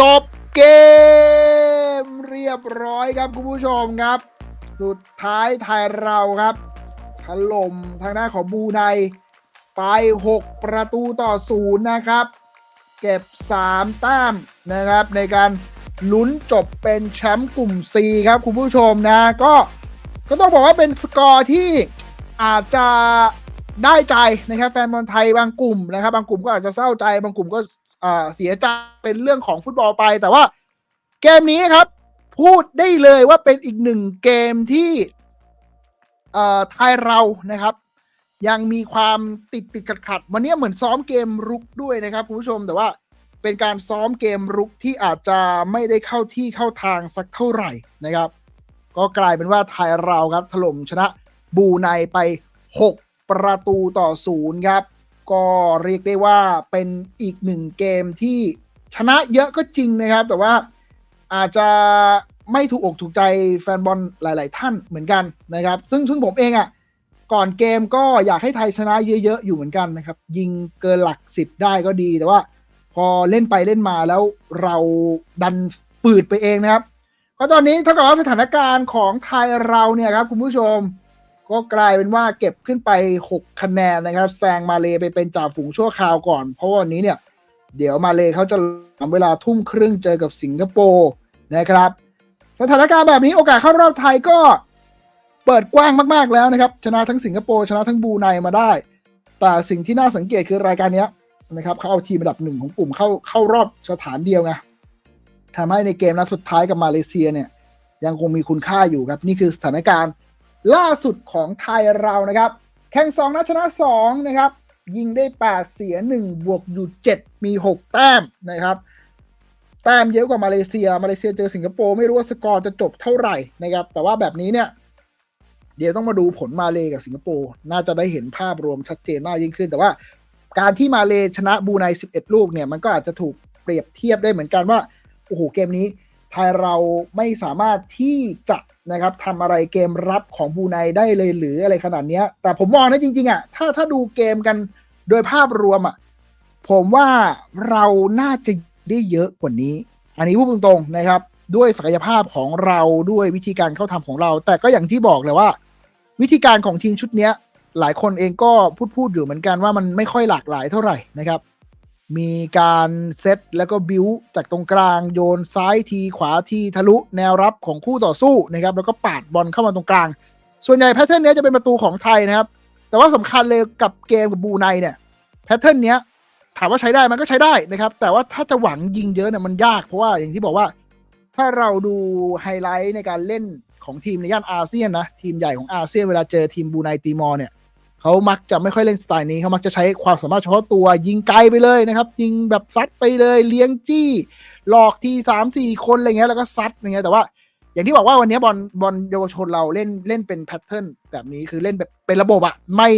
จบเกมเรียบร้อยครับคุณผู้ชมครับ สุดท้ายไทยเราครับถล่มทางด้าของบูไนไป 6 ประตูต่อศูนย์นะครับ เก็บ 3 แต้มนะครับ ในการลุ้นจบเป็นแชมป์กลุ่ม C ครับคุณผู้ชมนะ ก็ก็ต้องบอกว่าเป็นสกอร์ที่อาจจะได้ใจนะครับแฟนบอลไทยบางกลุ่มนะครับ บางกลุ่มก็อาจจะเศร้าใจ บางกลุ่มก็ อ่าเสียใจเป็นเรื่องของฟุตบอลไป แต่ว่าเกมนี้ครับ พูดได้เลยว่าเป็นอีกหนึ่งเกมที่อ่อไทยเรานะครับ ยังมีความติดติดขัดขัดวันนี้เหมือนซ้อมเกมรุกด้วยนะครับคุณผู้ชมแต่ว่าเป็นการซ้อมเกมรุกที่อาจจะไม่ได้เข้าที่เข้าทางสักเท่าไหร่นะครับ ก็กลายเป็นว่าไทยเราครับถล่มชนะบูไนไป 6 ประตูต่อศูนย์ครับ ก็เรียกได้ว่าเป็นอีกหนึ่งเกมที่ชนะเยอะก็จริงนะครับ แต่ว่าอาจจะไม่ถูกอกถูกใจแฟนบอลหลาย ๆ ท่านเหมือนกันนะครับ ซึ่งซึ่งผมเองอะ่ะก่อนเกมก็อยากให้ไทยชนะเยอะ ๆ อยู่เหมือนกันนะครับ ยิงเกินหลักสิบได้ก็ดี แต่ว่าพอเล่นไปเล่นมาแล้วเราดันปืดไปเองนะครับ ก็ตอนนี้เท่ากับว่าสถานการณ์ของไทยเราเนี่ยครับคุณผู้ชม ก็กลายเป็นว่าเก็บขึ้นไป 6 คะแนนนะครับแซงมาเลไปเป็นจ่าฝูงชั่วคราวก่อน เพราะว่าวันนี้เนี่ย เดี๋ยวมาเลเขาจะทำเวลาทุ่มครึ่งเจอกับสิงคโปร์นะครับ สถานการณ์แบบนี้โอกาสเข้ารอบไทยก็เปิดกว้างมากๆแล้วนะครับ ชนะทั้งสิงคโปร์ชนะทั้งบูไนมาได้ แต่สิ่งที่น่าสังเกตคือรายการนี้นะครับเขาเอาทีมอันดับหนึ่งของกลุ่มเข้าเข้ารอบสถานเดียวไงทำให้ในเกมนัดสุดท้ายกับมาเลเซียเนี่ยยังคงมีคุณค่าอยู่ครับ นี่คือสถานการณ์ ล่าสุดของไทยเรานะครับ แข่ง2นัดชนะ2นะครับ ยิงได้ 8 เสีย 1 บวกอยู่ 7 มี 6 แต้มนะครับ แต้มเยอะกว่ามาเลเซีย มาเลเซียเจอสิงคโปร์ไม่รู้ว่าสกอร์จะจบเท่าไหร่นะครับ แต่ว่าแบบนี้เนี่ย เดี๋ยวต้องมาดูผลมาเลกับสิงคโปร์น่าจะได้เห็นภาพรวมชัดเจนมากยิ่งขึ้น แต่ว่าการที่มาเลชนะบูไน11 ลูกเนี่ย มันก็อาจจะถูกเปรียบเทียบได้เหมือนกันว่าโอ้โหเกมนี้ไทยเราไม่สามารถที่จะ นะครับทำอะไรเกมรับของบูไนได้เลยหรืออะไรขนาดนี้แต่ผมมองนะจริง ๆอะถ้าถ้าดูเกมกันโดยภาพรวมอะผมว่าเราน่าจะได้เยอะกว่านี้ อันนี้พูดตรงๆนะครับ ด้วยศักยภาพของเราด้วยวิธีการเข้าทำของเรา แต่ก็อย่างที่บอกเลยว่า วิธีการของทีมชุดเนี้ย หลายคนเองก็พูดพูดอยู่เหมือนกันว่ามันไม่ค่อยหลากหลายเท่าไหร่นะครับ มีการเซตแล้วก็บิวจากตรงกลางโยนซ้ายทีขวาทีทะลุแนวรับของคู่ต่อสู้นะครับแล้วก็ปาดบอลเข้ามาตรงกลาง ส่วนใหญ่แพทเทิร์นนี้จะเป็นประตูของไทยนะครับ แต่ว่าสำคัญเลยกับเกมกับบูไนเนี่ยแพทเทิร์นนี้ถามว่าใช้ได้มันก็ใช้ได้นะครับ แต่ว่าถ้าจะหวังยิงเยอะเนี่ยมันยากเพราะว่าอย่างที่บอกว่า ถ้าเราดูไฮไลท์ในการเล่นของทีมในย่านอาเซียนนะทีมใหญ่ของอาเซียนเวลาเจอทีมบูไนตีมอร์เนี่ย เขามักจะไม่ค่อยเล่นสไตล์นี้เขามักจะใช้ความสามารถเฉพาะตัวยิงไกลไปเลยนะครับ ยิงแบบซัดไปเลยเลี้ยงจี้ หลอกทีสามสี่คนอะไรเงี้ยแล้วก็ซัดอย่างเงี้ยแต่ว่าอย่างที่บอกว่าวันนี้บอลบอลเยาวชนเราเล่นเล่นเป็นแพทเทิร์นแบบนี้คือเล่นแบบเป็นระบบอะไม่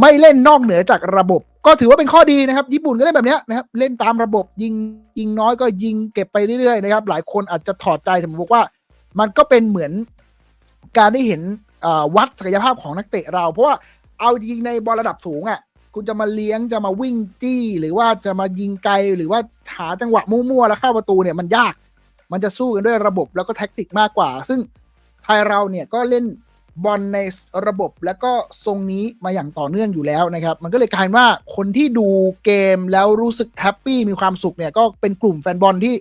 ไม่เล่นนอกเหนือจากระบบ ก็ถือว่าเป็นข้อดีนะครับ ญี่ปุ่นก็เล่นแบบนี้นะครับ เล่นตามระบบยิงยิงน้อยก็ยิงเก็บไปเรื่อยๆนะครับ หลายคนอาจจะถอดใจแต่ผมบอกว่า มันก็เป็นเหมือนการได้เห็นวัดศักยภาพของนักเตะเรา เพราะว่า เอาจริงในบอลระดับสูงอะ่ะ คุณจะมาเลี้ยงจะมาวิ่งจี้ หรือว่าจะมายิงไกลหรือว่าหาจังหวะมั่วๆแล้วเข้าประตูเนี่ยมันยาก มันจะสู้กันด้วยระบบแล้วก็แท็กติกมากกว่า ซึ่งไทยเราเนี่ยก็เล่นบอลในระบบแล้วก็ทรงนี้มาอย่างต่อเนื่องอยู่แล้วนะครับ มันก็เลยกลายว่าคนที่ดูเกมแล้วรู้สึกแฮปปี้มีความสุขเนี่ยก็เป็นกลุ่มแฟนบอลที่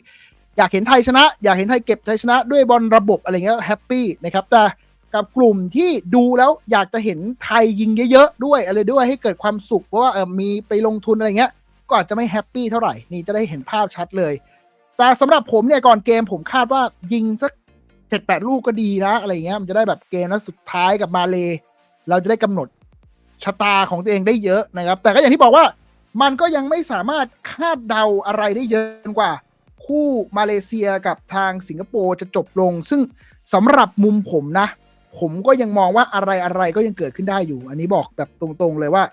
อยากเห็นไทยชนะ อยากเห็นไทยเก็บไทยชนะด้วยบอลระบบอะไรเงี้ยแฮปปี้นะครับแต่ กับกลุ่มที่ดูแล้วอยากจะเห็นไทยยิงเยอะๆด้วยอะไรด้วยให้เกิดความสุขเพราะว่าเออมีไปลงทุนอะไรเงี้ย ก็อาจจะไม่แฮปปี้เท่าไหร่นี่จะได้เห็นภาพชัดเลย แต่สำหรับผมเนี่ยก่อนเกมผมคาดว่ายิงสักเจ็ดแปดลูกก็ดีนะอะไรเงี้ยมันจะได้แบบเกมนัดสุดท้ายกับมาเลเราจะได้กำหนดชะตาของตัวเองได้เยอะนะครับ แต่ก็อย่างที่บอกว่ามันก็ยังไม่สามารถคาดเดาอะไรได้เยอะกว่า คู่มาเลเซียกับทางสิงคโปร์จะจบลง ซึ่งสำหรับมุมผมนะ ผมก็ยังมองว่าอะไรอะไรก็ยังเกิดขึ้นได้อยู่ อันนี้บอกแบบตรงๆเลยว่า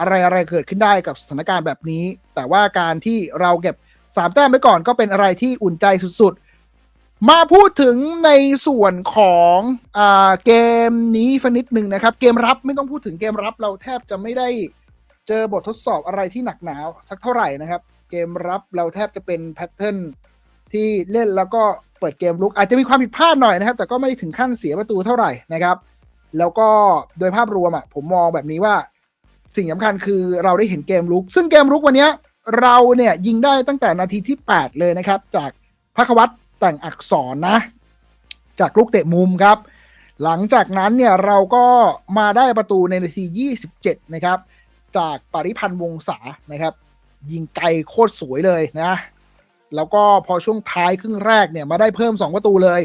อะไรอะไรเกิดขึ้นได้กับสถานการณ์แบบนี้ แต่ว่าการที่เราเก็บสามแต้มไว้ก่อนก็เป็นอะไรที่อุ่นใจสุดๆ มาพูดถึงในส่วนของอเกมนี้ฟนิดหนึ่งนะครับ เกมรับไม่ต้องพูดถึงเกมรับเราแทบจะไม่ได้เจอบททดสอบอะไรที่หนักหนาสักเท่าไหร่นะครับ เกมรับเราแทบจะเป็นแพทเทิร์นที่เล่นแล้วก็ เปิดเกมลุกอาจจะมีความผิดพลาดหน่อยนะครับ แต่ก็ไม่ได้ถึงขั้นเสียประตูเท่าไหร่นะครับ แล้วก็โดยภาพรวมอะผมมองแบบนี้ว่าสิ่งสำคัญคือเราได้เห็นเกมลุก ซึ่งเกมลุกวันนี้เราเนี่ยยิงได้ตั้งแต่นาทีที่ 8 เลยนะครับ จากพักวัตแต่งอักษรนะ จากลูกเตะมุมครับ หลังจากนั้นเนี่ยเราก็มาได้ประตูในนาที 27 นะครับ จากปริพันธ์วงศานะครับ ยิงไกลโคตรสวยเลยนะ แล้วก็พอช่วงท้ายครึ่งแรกเนี่ยมาได้เพิ่ม 2 ประตูเลย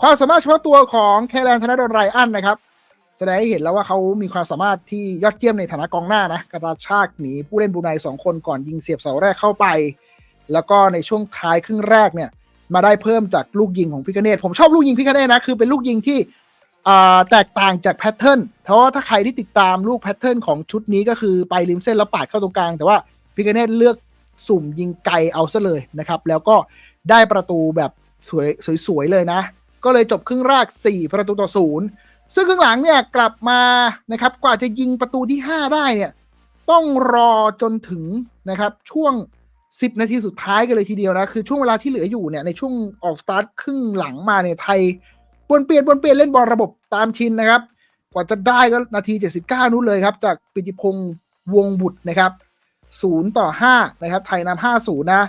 ความสามารถเฉพาะตัวของแคลนธนดลไรอันนะครับ แสดงให้เห็นแล้วว่าเขามีความสามารถที่ยอดเยี่ยมในฐานะกองหน้านะกระชากหนีผู้เล่นบูไนสองคนก่อนยิงเสียบเสาแรกเข้าไป แล้วก็ในช่วงท้ายครึ่งแรกเนี่ยมาได้เพิ่มจากลูกยิงของพิคเนตผมชอบลูกยิงพิคเนตนะคือเป็นลูกยิงที่แตกต่างจากแพทเทิร์นเพราะว่าถ้าใครที่ติดตามลูกแพทเทิร์นของชุดนี้ก็คือไปริมเส้นแล้วปาดเข้าตรงกลาง แต่ว่าพิคเนตเลือก สุ่มยิงไกลเอาซะเลยนะครับ แล้วก็ได้ประตูแบบสวยสวยๆเลยนะ ก็เลยจบครึ่งแรก 4 ประตูต่อศูนย์ซึ่งครึ่งหลังเนี่ยกลับมานะครับกว่าจะยิงประตูที่ 5 ได้เนี่ยต้องรอจนถึงนะครับช่วง 10 นาทีสุดท้ายกันเลยทีเดียวนะ คือช่วงเวลาที่เหลืออยู่เนี่ยในช่วงออกสตาร์ทครึ่งหลังมาเนี่ยไทยบนเปลี่ยนบนเปลี่ยนเล่นบอลระบบตามชินนะครับ กว่าจะได้ก็นาที 79 นู้นเลยครับ จากปิติพงษ์วงบุตรนะครับ 0ต่อ5นะครับ ไทยนำ5 0นะ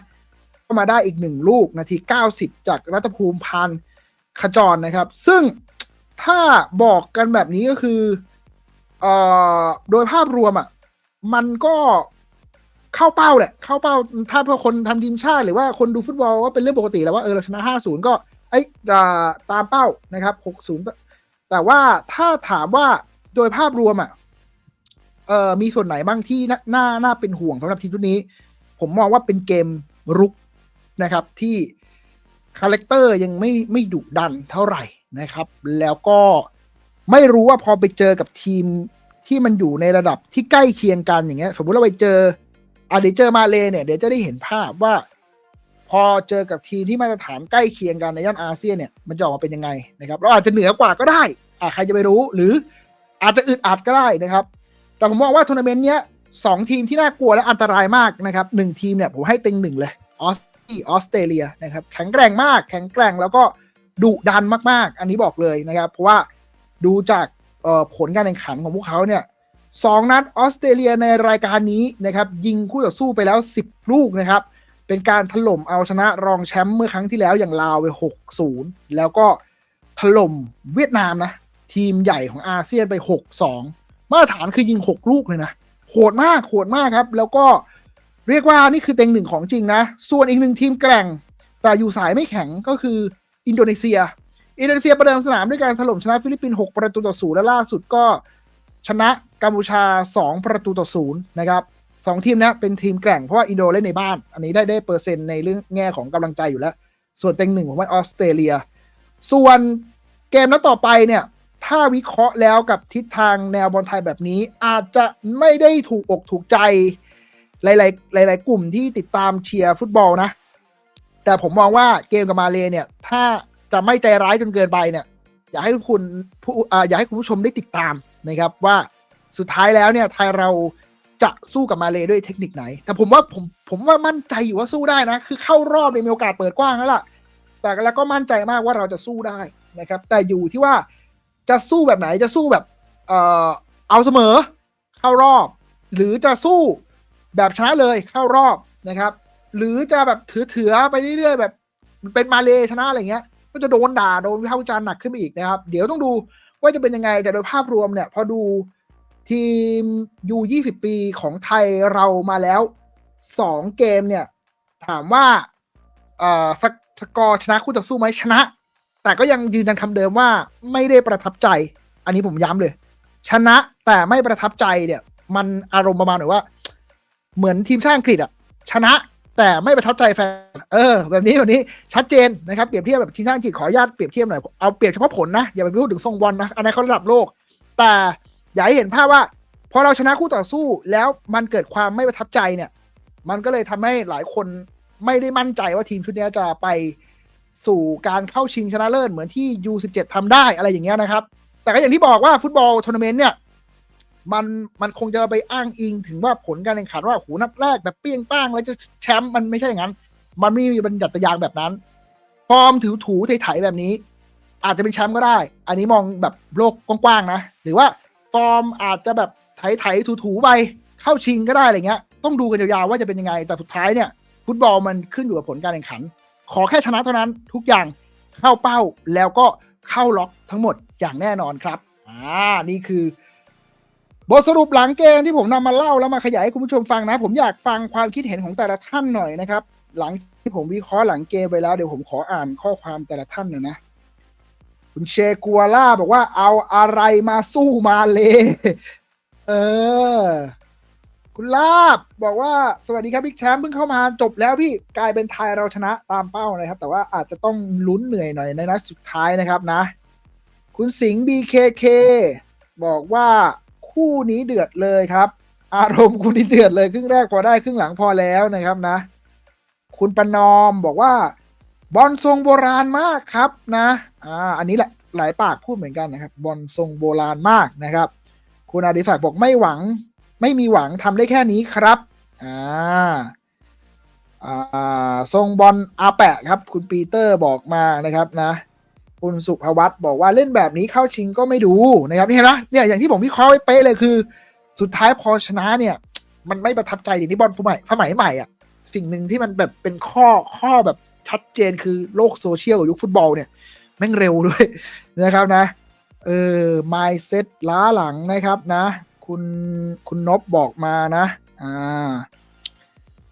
ก็มาได้อีกหนึ่งลูกนาที90จากรัตภูมิพันธ์ขจรนะครับ ซึ่งถ้าบอกกันแบบนี้ก็คือเอ่อโดยภาพรวมอะ มันก็เข้าเป้าแหละ เข้าเป้า ถ้าเพื่อคนทำทีมชาติหรือว่าคนดูฟุตบอลก็เป็นเรื่องปกติแล้วว่าเออเราชนะ5-0ก็ไอ้าตามเป้านะครับ6-0แต่ว่าถ้าถามว่าโดยภาพรวมอะ เอ่อมีส่วนไหนบ้างที่น่าน่าเป็นห่วงสำหรับทีมชุดนี้ ผมมองว่าเป็นเกมรุกนะครับที่คาแรคเตอร์ยังไม่ไม่ดุดันเท่าไหร่นะครับ แล้วก็ไม่รู้ว่าพอไปเจอกับทีมที่มันอยู่ในระดับที่ใกล้เคียงกันอย่างเงี้ย สมมุติเราไปเจออาเดี๋ยวเจอมาเลเนี่ย เดี๋ยวจะได้เห็นภาพว่า พอเจอกับทีมที่มาตรฐานใกล้เคียงกันในย่านอาเซียนเนี่ยมันจะออกมาเป็นยังไงนะครับเราอาจจะเหนือกว่าก็ได้อ่าใครจะไปรู้ หรืออาจจะอึดอัดก็ได้นะครับ แต่ผมมองว่าทัวร์นาเมนต์เนี้ยสองทีมที่น่ากลัวและอันตรายมากนะครับหนึ่งทีมเนี่ยผมให้เต็งหนึ่งเลยออสที่ออสเตรเลียนะครับแข็งแกร่งมาก แข็งแกร่งแล้วก็ดุดันมากๆ อันนี้บอกเลยนะครับเพราะว่าดูจากผลการแข่งขันของพวกเขาเนี่ยสองนัดออสเตรเลียในรายการนี้นะครับยิงคู่ต่อสู้ไปแล้ว 10 ลูกนะครับเป็นการถล่มเอาชนะรองแชมป์เมื่อครั้งที่แล้วอย่างลาวไป 6-0 แล้วก็ถล่มเวียดนามนะทีมใหญ่ของอาเซียนไป 6-2 มาตรฐานคือยิง 6 ลูกเลยนะ โหดมากโหดมากครับ แล้วก็เรียกว่านี่คือเต็งหนึ่งของจริงนะ ส่วนอีกหนึ่งทีมแกร่ง แต่อยู่สายไม่แข็งก็คืออินโดนีเซีย อินโดนีเซียประเดิมสนามด้วยการถล่มชนะฟิลิปปินส์6ประตูต่อศูนย์และล่าสุดก็ชนะกัมพูชา 2 ประตูต่อศูนย์นะครับสองทีมนี้เป็นทีมแกร่งเพราะว่าอินโดเล่นในบ้าน อันนี้ได้ได้เปอร์เซ็นต์ในเรื่องแง่ของกำลังใจอยู่แล้ว ส่วนเต็งหนึ่งผมว่าออสเตรเลีย ส่วนเกมนัดต่อไปเนี่ย ถ้าวิเคราะห์แล้วกับทิศทางแนวบอลไทยแบบนี้ อาจจะไม่ได้ถูกอกถูกใจ หลาย ๆ หลาย ๆ กลุ่มที่ติดตามเชียร์ฟุตบอลนะ แต่ผมมองว่าเกมกับมาเลเนี่ย ถ้าจะไม่ใจร้ายจนเกินไปเนี่ย อยากให้คุณผู้อ่าอยากให้คุณผู้ชมได้ติดตามนะครับว่าสุดท้ายแล้วเนี่ยไทยเราจะสู้กับมาเลด้วยเทคนิคไหน แต่ผมว่าผมผมว่ามั่นใจอยู่ว่าสู้ได้นะ คือเข้ารอบเนี่ยมีโอกาสเปิดกว้างแล้วล่ะ แต่แล้วก็มั่นใจมากว่าเราจะสู้ได้นะครับ แต่อยู่ที่ว่า จะสู้แบบไหนจะสู้แบบเอ่อเอาเสมอเข้ารอบ หรือจะสู้แบบชนะเลยเข้ารอบนะครับ หรือจะแบบถือๆไปเรื่อยๆ แบบเป็นมาเลชนะอะไรเงี้ย ก็จะโดนด่าโดนวิพากษ์วิจารณ์หนักขึ้นไปอีกนะครับ เดี๋ยวต้องดูว่าจะเป็นยังไงแต่โดยภาพรวมเนี่ย พอดูทีมยู20 ปีของไทยเรามาแล้วสองเกมเนี่ย ถามว่าเอ่อสกอร์ชนะคู่ต่อสู้ไหมชนะ แต่ก็ยังยืนยันคำเดิมว่าไม่ได้ประทับใจ อันนี้ผมย้ำเลย ชนะแต่ไม่ประทับใจเนี่ย มันอารมณ์ประมาณหน่อยว่า เหมือนทีมชาติอังกฤษอะชนะแต่ไม่ประทับใจแฟน เออ แบบนี้แบบนี้ชัดเจนนะครับ เปรียบเทียบแบบทีมชาติอังกฤษขออนุญาตเปรียบเทียบหน่อย เอาเปรียบเฉพาะผลนะ อย่าไปพูดถึงทรงบอลนะ อันนั้นเขาระดับโลก แต่อยากให้เห็นภาพว่า พอเราชนะคู่ต่อสู้แล้วมันเกิดความไม่ประทับใจเนี่ย มันก็เลยทำให้หลายคนไม่ได้มั่นใจว่าทีมชุดนี้จะไป สู่การเข้าชิงชนะเลิศเหมือนที่ U17 ทำได้อะไรอย่างเงี้ยนะครับ แต่ก็อย่างที่บอกว่าฟุตบอลทัวร์นาเมนต์เนี่ยมันมันคงจะไปอ้างอิงถึงว่าผลการแข่งขันว่าโหนัดแรกแบบเปี้ยงป้างแล้วจะแชมป์มันไม่ใช่อย่างนั้น มันไม่มีบัญญัติยางแบบนั้น ฟอร์มถือถูไถๆแบบนี้ อาจจะเป็นแชมป์ก็ได้ อันนี้มองแบบโลกกว้างๆนะ หรือว่าฟอร์มอาจจะแบบไถๆถูๆไปเข้าชิงก็ได้อะไรเงี้ย ต้องดูกันยาวๆว่าจะเป็นยังไง แต่สุดท้ายเนี่ย ฟุตบอลมันขึ้นอยู่กับผลการแข่งขัน ขอแค่ชนะเท่านั้นทุกอย่างเข้าเป้าแล้วก็เข้าล็อกทั้งหมดอย่างแน่นอนครับอ่านี่คือบทสรุปหลังเกมที่ผมนำมาเล่าแล้วมาขยายให้คุณผู้ชมฟังนะ ผมอยากฟังความคิดเห็นของแต่ละท่านหน่อยนะครับ หลังที่ผมวิเคราะห์หลังเกมไปแล้วเดี๋ยวผมขออ่านข้อความแต่ละท่านหน่อยนะ คุณเชกัวล่าบอกว่าเอาอะไรมาสู้มาเลยเออ คุณลาบบอกว่าสวัสดีครับบิ๊กแชมป์เพิ่งเข้ามาจบแล้วพี่กลายเป็นไทยเราชนะตามเป้านะครับ แต่ว่าอาจจะต้องลุ้นเหนื่อยหน่อยในนัดสุดท้ายนะครับนะ คุณสิงห์ BKK บอกว่าคู่นี้เดือดเลยครับ อารมณ์คู่นี้เดือดเลยครึ่งแรกพอได้ครึ่งหลังพอแล้วนะครับนะ คุณประนอมบอกว่าบอลทรงโบราณมากครับนะอ่าอันนี้แหละหลายปากพูดเหมือนกันนะครับ บอลทรงโบราณมากนะครับ คุณอดิศักดิ์บอกไม่หวัง ไม่มีหวังทำได้แค่นี้ครับ อ่าอ่าทรงบอลอาแปะครับ คุณปีเตอร์บอกมานะครับนะ คุณสุภวัตบอกว่าเล่นแบบนี้เข้าชิงก็ไม่ดูนะครับนี่เห็นไหมเนี่ยอย่างที่ผมวิเคราะห์ไว้เป๊ะเลยคือ สุดท้ายพอชนะเนี่ย มันไม่ประทับใจดินี่บอลสมัยสมัยใหม่อะสิ่งหนึ่งที่มันแบบเป็นข้อข้อแบบชัดเจนคือโลกโซเชียลกับยุคฟุตบอลเนี่ย แม่งเร็วด้วยนะครับนะ เออ mindset ล้าหลังนะครับนะ คุณคุณนบบอกมานะ อ่า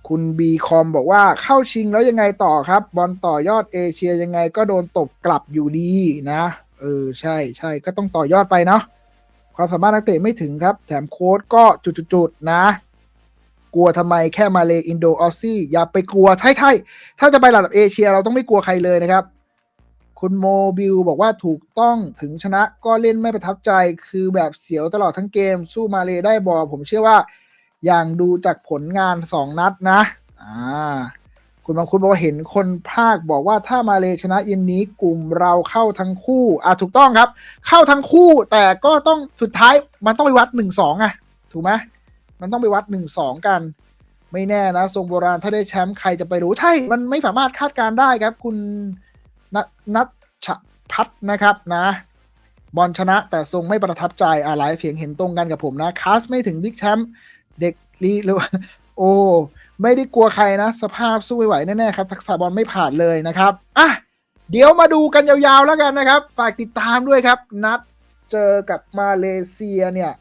คุณบีคอมบอกว่าเข้าชิงแล้วยังไงต่อครับ บอลต่อยอดเอเชียยังไงก็โดนตบกลับอยู่ดีนะ เออ ใช่ใช่ก็ต้องต่อยอดไปเนาะความสามารถนักเตะไม่ถึงครับ แถมโค้ดก็จุดๆๆนะ กลัวทำไมแค่มาเลอินโดออซี่อย่าไปกลัวไทยๆถ้าจะไประดับเอเชียเราต้องไม่กลัวใครเลยนะครับ คุณโมบิลบอกว่าถูกต้องถึงชนะก็เล่นไม่ประทับใจคือแบบเสียวตลอดทั้งเกม สู้มาเลได้บอผมเชื่อว่าอย่างดูจากผลงานสองนัดนะ อ่า คุณบางคุณบอกว่าเห็นคนภาคบอกว่าถ้ามาเลชนะเย็นนี้กลุ่มเราเข้าทั้งคู่ อ่าถูกต้องครับ เข้าทั้งคู่แต่ก็ต้องสุดท้ายมันต้องไปวัดหนึ่งสองอะถูกไหมมันต้องไปวัดหนึ่งสองกัน ไม่แน่นะทรงโบราณถ้าได้แชมป์ใครจะไปรู้ใช่ มันไม่สามารถคาดการได้ครับ คุณ นนัทชพัฒนะครับนะบอลชนะแต่ทรงไม่ประทับใจอ่าหลายเสียงเห็นตรงกันกับผมนะคาสไม่ถึงบิ๊กแชมป์เด็กลีหรือโอ้ไม่ได้กลัวใครนะ สภาพสู้ไม่ไหวแน่ๆครับทักษะบอลไม่ผ่านเลยนะครับอะเดี๋ยวมาดูกันยาวๆแล้วกันนะครับ ฝากติดตามด้วยครับ นัดเจอกับมาเลเซียเนี่ย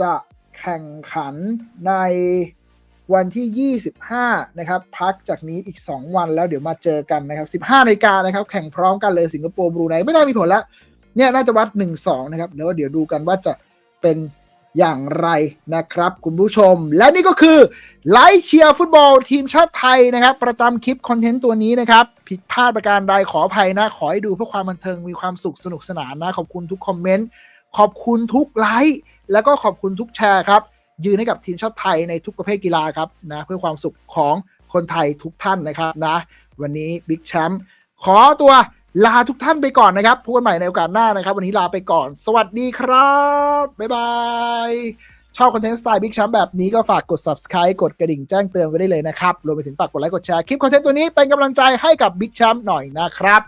จะแข่งขันใน วันที่ 25 นะครับ พักจากนี้อีก 2 วันแล้วเดี๋ยวมาเจอกันนะครับ 15นาฬิกานะครับ แข่งพร้อมกันเลยสิงคโปร์บรูไนไม่น่ามีผลแล้วเนี่ยน่าจะวัด 1-2 นะครับแล้วเดี๋ยวดูกันว่าจะเป็นอย่างไรนะครับ คุณผู้ชม และนี่ก็คือไลฟ์เชียร์ฟุตบอลทีมชาติไทยนะครับ ประจำคลิปคอนเทนต์ตัวนี้นะครับ ผิดพลาดประการใดขออภัยนะ ขอให้ดูเพื่อความบันเทิงมีความสุขสนุกสนานนะ ขอบคุณทุกคอมเมนต์ ขอบคุณทุกไลค์แล้วก็ขอบคุณทุกแชร์ครับ ยืนให้กับทีมชาติไทยในทุกประเภทกีฬาครับนะเพื่อความสุขของคนไทยทุกท่านนะครับนะวันนี้บิ๊กแชมป์ขอตัวลาทุกท่านไปก่อนนะครับพบกันใหม่ในโอกาสหน้านะครับ วันนี้ลาไปก่อน สวัสดีครับ บ๊ายบายชอบคอนเทนต์สไตล์บิ๊กแชมป์แบบนี้ก็ฝากกด subscribe กดกระดิ่งแจ้งเตือนไว้ได้เลยนะครับ รวมไปถึงฝากกดไลค์กดแชร์คลิปคอนเทนต์ตัวนี้เป็นกำลังใจให้กับบิ๊กแชมป์หน่อยนะครับ